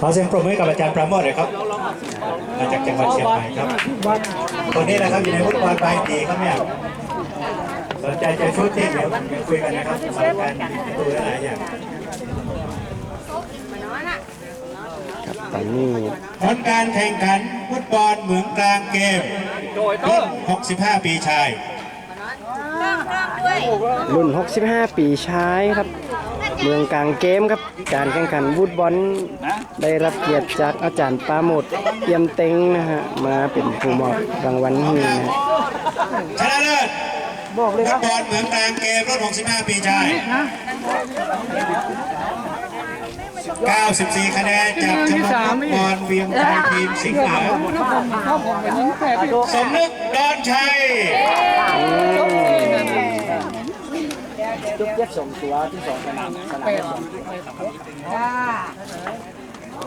ขอเสียงปรบมือให้กับอาจารย์ปราโมทหน่อยครับ มาจากจังหวัดเชียงใหม่ครับคนนี้นะครับอยู่ในฟุตบอลปลายปีครับเนี่ยสนใจจะชุดทีมเดี๋ยวเดี๋ยวคุยกันนะครับสำหรับการประตูหลายอย่างครับตอนนี้ผลการแข่งขันฟุตบอลเหมืองกลางเกมรุ่น 65 ปีชายรุ่น 65 ปีชายครับ เมืองกลางเกมครับ การแข่งขันวูดบอลได้รับเกียรติจากอาจารย์ปราโมดเยี่ยมเต็งนะฮะมาเป็นผู้มอบรางวัลให้นะฮะชนะเลิศบอกเลยครับฟุตบอลเหมืองกลางเกมรุ่น65 ปีชาย 94 คะแนนจากชมรมฟุตบอลเวียงไทยทีมสิงห์เหนือสมนึกดอนชัย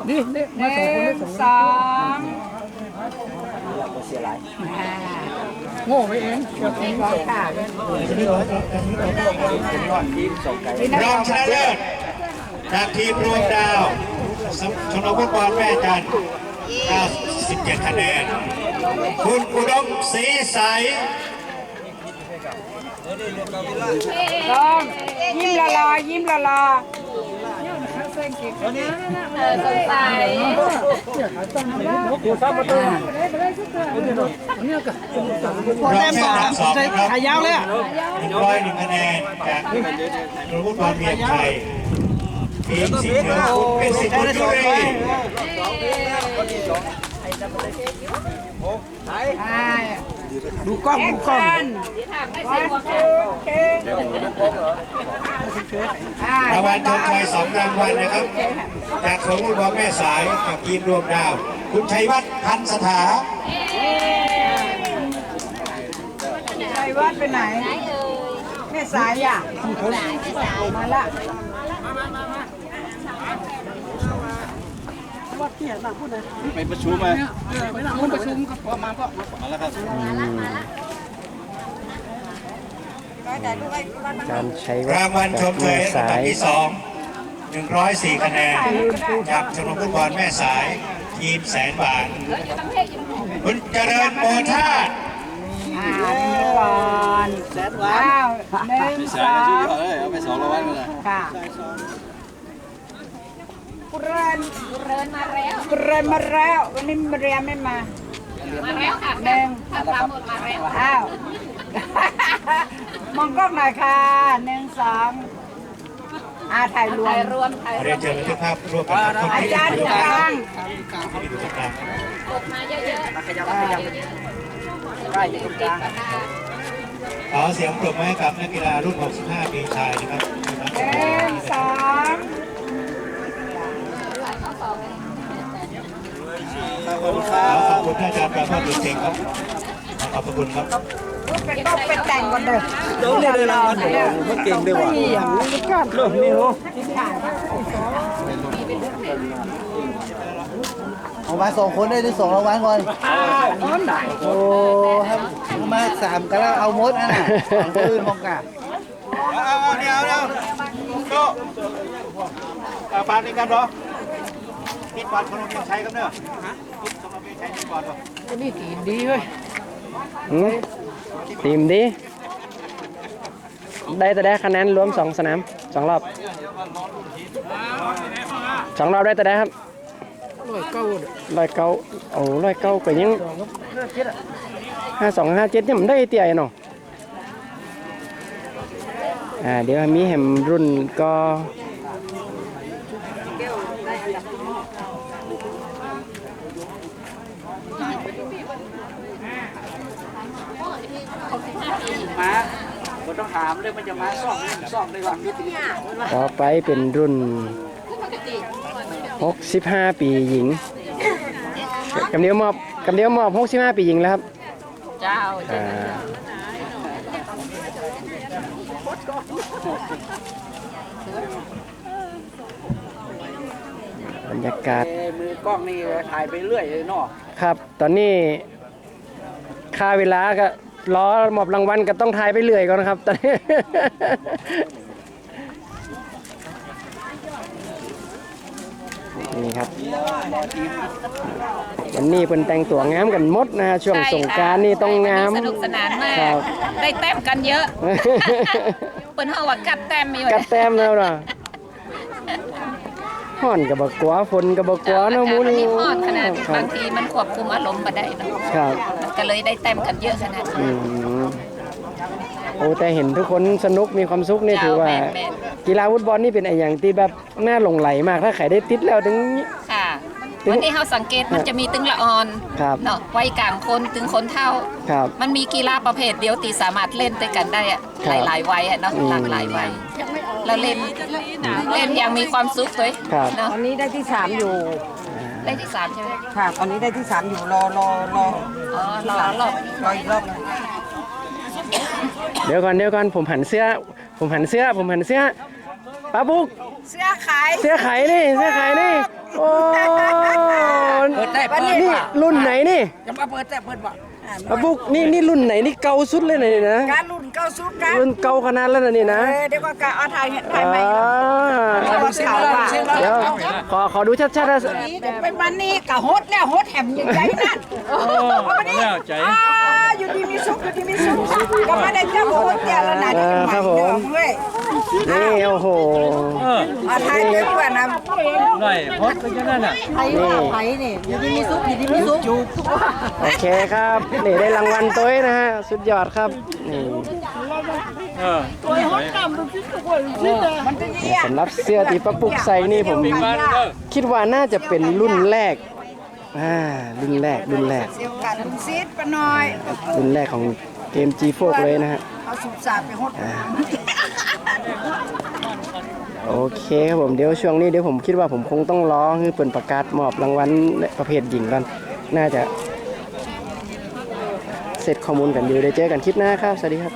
หนึ่งสองคนเสียหลายโง่ไปเองค่ะรองชนะเลิศจากทีมรวมดาวชมรมฟุตบอลแม่จันทร์97คะแนน คุณอุดมศรีใส ลองยิ้มละลอยิ้มละลอรองแชมป์อันดับสองนะครับขายาวเลยอะหนึ่งร้อยหนึ่งคะแนนจากชมรมฟุตบอลเวียไทยทีมสิงห์เหนือคุณเป็นสิทธิ์บุญยุรี ดูกล้องดูกล้องวันทูเครางวัลชมชัยสองรางวัลนะครับ จากสมรบอลแม่สายกับทีมรวมดาว คุณชัยวัฒน์พันธ์สถาไปวัดไปไหน แม่สายอะมาละ ไปประชุมมาไปนั่งมันประชุมก็พอมาก็มาแล้วครับการใช้วัรางวัลชมแม่ชัยลำดัสาบยที่สอง104คะแนนจากชมรมฟุตบอลแม่สายทีมแสนบาทคุณเจริญโมธาตุอ่านี่ก่อนอ้าวหนึ่งสองเอาไปสองรางวัลเลยค่ะ กุเรนกุเรนมาแล้วกุเรนมาแล้ว วันนี้มาเรียนไม่มา มาแล้วค่ะหนึ่งทำตามหมดมาแล้วอ้าว มองกล้องหน่อยค่ะหนึ่งสองอาถ่ายรวมรวมเรียนเชิญบันทึกภาพร่วมกันกับคนอาที่จารย์อยู่กลางอยู่ตรงกลางได้อยู่ตรงกลางขอเสียงปรบมือให้กับนักกีฬารุ่น 65 ปีชายนะครับหนึ่งสอง ขอบคุณคขรัอบขอบคุณอาจารย์ประโมทบุญเก่งครับขอขอบพระคุณครับเป็นต้องเป็นแต่งกันเลยเดี๋ยวเลยรางวัลมันเก่งด้วยว่ะเริ่มนี่โหเอามาสองคนได้ได้สองรางวัลก่อนโอ้ครับเอามาสามกันแล้วเอาหมดอันน่ะของคนอื่นมองกะเอาเอาเดี๋ยวเดี๋ยวโตปานนี้กันเหรอ คิดก่อนคนเราใช้กันเนอะคิดคนเราใช้คิดก่อนเหรออืมทีมดี ได้แต่ได้คะแนนรวมสองสนามสองรอบสองรอบได้แต่ได้ครับร้อยเก้าร้อยเก้าโอ้ร้อยเก้าก็ยังห้าสองห้าเจ็ดนี่มันได้เตี้ยเนาะอ่าเดี๋ยวมีแหมรุ่นก็ มาผมต้องถามเลยมันจะมาซ่องซ่องในวันนี้ต่อไปเป็นรุ่น 65 ปีหญิงกำเดียวมอบกำเดียวมอบ 65 ปีหญิงแล้วครับ เจ้าอ่า รรยากาศ มือกล้องนี่ถ่ายไปเรื่อยเลยเนาะครับ ตอนนี้ค่าเวลาก็ล้อมอบรางวัลก็ต้องทายไปเรื่อยก่อนนะครับตอนนี้ นี่ครับ วันนี้เพิ่นแต่งตัวงามกันหมดนะฮะช่วงสงกรารนี่ต้องงามสนุกสนานมาก ครับ ได้แต้มกันเยอะ เปิ้นเฮาว่ากัดแต้มมีไว้กัดแต้มแล้วนะ ห่อนกับบกลัวฝนกับบกลัวเนาะหมูมันนี่มีพอดขนาดครับางทีมันควบคุมอารมณ์บ่ได้เนาะครับมันก็เลยได้แต้มกันเยอะขนาดอืนี้มโอ้แต่เห็นทุกคนสนุกมีความสุขนี่ถือว่าแม่นแม่นกีฬาฟุตบอลนี่เป็นไอ้อย่างที่แบบน่าหลงไหลมากถ้าใครได้ติดแล้วถึง ค่ะถึงวันนี้เฮาสังเกตมันจะมีตึงละออนครับ เนาะวัยกลางคนถึงคนเฒ่า ครับ มันมีกีฬาประเภทเดียวที่สามารถเล่นด้วยกันได้อะครัหบลายๆวัยอะเนาะอืม หลากหลายวัยแล้ว เล่นเล่นอย่างมีความสุขด้วยครับ เนาะตอนนี้ได้ที่สามอยู่ ได้ที่สามใช่ไหมค่ะ ตอนนี้ได้ที่สามอยู่รอรอรออ๋อรอรอบรออีกรอบหนึ่งเดี๋ยวก่อนเดี๋ยวก่อนผมหันเสื้อ ผมหันเสื้อ ผมหันเสื้อป้าบุ๊กเสื้อขาย เสื้อไขนี่เสื้อไขนี่โอ้เปิดได้เปิดนี่ว่ะรุ่นไหนนี่ จะมาเปิดแต่เปิดว่ะ อ่าป้าบุ๊กนี่นี่รุ่นไหนนี่เก่าสุดเลยนะนี่นะการรุ่นเก้าสุดกันรุ่นเก่าขนาดแล้วนะนี่นะเออเดี๋ยวก็กะเอาถ่ายถ่ายใหม่อ่าเอาดูข่าวว่าเดี๋ยวขอขอดูชัดๆนะ เดี๋ยวไปมันนี่กะโฮดแล้วโฮดแหมยังใจนั่นโอ้แล้วใจ อ ยู่ที่มีสุขอยู่ที่มีสุขก็ไม่ได้เจ้าโฮดเดียวแล้วนะที่เป็นใหม่เดิมเว้ยนี่โอ้โห เอาถ่ายด้วยว่านะนี่โอเคครับนี่ได้รางวัลตัวเองนะฮะ สุดยอดครับนี่สำหรับเสื้อที่ประปุกใส่นี่ผมคิดว่าน่าจะเป็นรุ่นแรก อ่ารุ่นแรกรุ่นแรกเสียวกันลุงซีดปะน้อยรุ่นแรกของเกม G โฟกเลยนะฮะ เอาสุบสาบไปโฮดโอเคครับผมเดี๋ยวช่วงนี้เดี๋ยวผมคิดว่าผมคงต้องรอคือเปิดประกาศมอบรางวัลประเภทหญิงกัน น่าจะ เสร็จข้อมูลกันเดี๋ยวได้เจอกันคลิปหน้าครับ สวัสดีครับ